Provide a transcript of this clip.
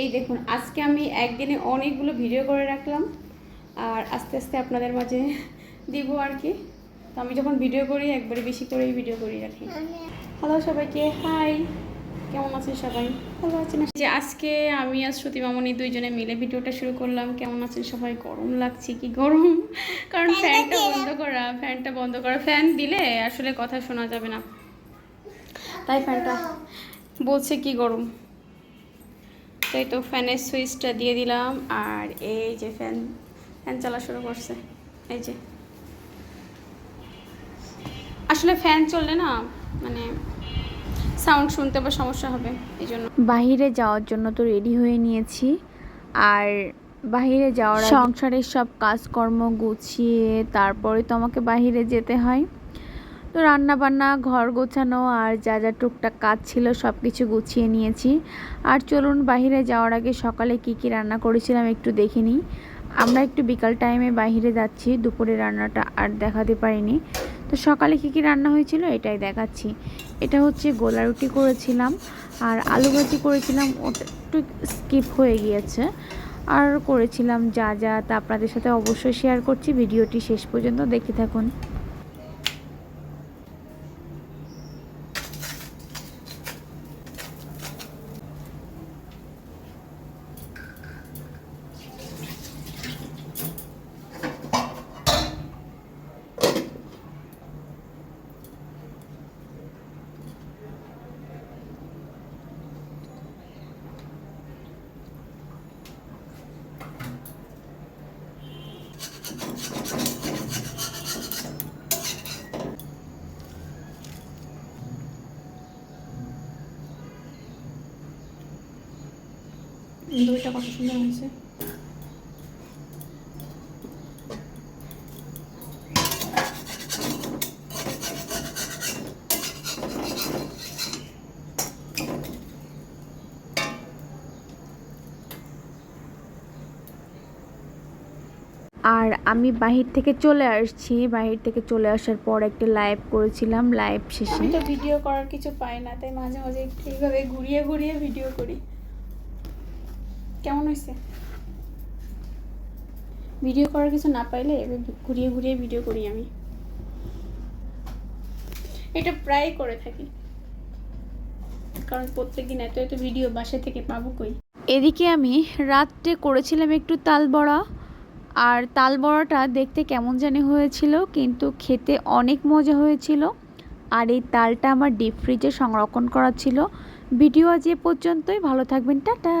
এই দেখুন আজকে আমি একদিনে অনেকগুলো ভিডিও করে রাখলাম। আর আস্তে আস্তে আপনাদের মাঝে দিব আর কি। তো আমি যখন ভিডিও করি একবারে বেশি করেই ভিডিও করি রাখি হ্যালো সবাইকে হাই কেমন আছেন সবাই? ভালো আছেন যে আজকে আমি আর শ্রুতি মামনি দুইজনে মিলে ভিডিওটা শুরু করলাম। কেমন আছেন সবাই? গরম লাগছে কি গরম? কারণ ফ্যানটা বন্ধ করা ফ্যানটা বন্ধ করা। ফ্যান দিলে আসলে কথা শোনা যাবে না। তাই ফ্যানটা বলছে কি গরম? তাই তো ফ্যানের সুইচটা দিয়ে দিলাম আর এই যে ফ্যান ফ্যান চলা শুরু করছে এই যে। আসলে ফ্যান চললে না মানে সাউন্ড শুনতে বা সমস্যা হবে এই জন্য। বাহিরে যাওয়ার জন্য তো রেডি হয়ে নিয়েছি আর বাহিরে যাওয়ার সংসারের সব কাজকর্ম গুছিয়ে তারপরে তো আমাকে বাহিরে যেতে হয়। তো রান্না বান্না ঘর গোছানো আর যা যা টুকটাক কাজ ছিল সব কিছু গুছিয়ে নিয়েছি। আর চলুন বাহিরে যাওয়ার আগে সকালে কি কি রান্না করেছিলাম একটু দেখে নিই। আমরা একটু বিকাল টাইমে বাইরে যাচ্ছি, দুপুরে রান্নাটা আর দেখাতে পারিনি। তো সকালে কী কী রান্না হয়েছিল এটাই দেখাচ্ছি। এটা হচ্ছে গোলা রুটি করেছিলাম আর আলু ভাজি করেছিলাম, ওটা একটু স্কিপ হয়ে গিয়েছে। আর করেছিলাম যা যা, তা আপনাদের সাথে অবশ্যই শেয়ার করছি। ভিডিওটি শেষ পর্যন্ত দেখে থাকুন। দুইটা কত সুন্দর হয়েছে। আর আমি বাহির থেকে চলে আসছি। বাহির থেকে চলে আসার পর একটা লাইভ করেছিলাম লাইভ শেষে। তো ভিডিও করার কিছু পাই না তাই মাঝে মাঝে একটু এইভাবে ঘুরিয়ে ঘুরিয়ে ভিডিও করি। কেমন হয়েছে ভিডিও করার কিছু না পাইলে ঘুরিয়ে ঘুরিয়ে ভিডিও করি আমি। এটা প্রায় করে থাকি। কারণ প্রত্যেকদিন এত এত ভিডিও বাসা থেকে পাবো কই? এদিকে আমি রাত্রে করেছিলাম একটু তাল বড়া, আর তাল বড়াটা দেখতে কেমন জানি হয়েছিল, কিন্তু খেতে অনেক মজা হয়েছিল, আর এই তালটা আমার ডিপ ফ্রিজে সংরক্ষণ করা ছিল। ভিডিও আজ এ পর্যন্তই, ভালো থাকবেন, টাটা!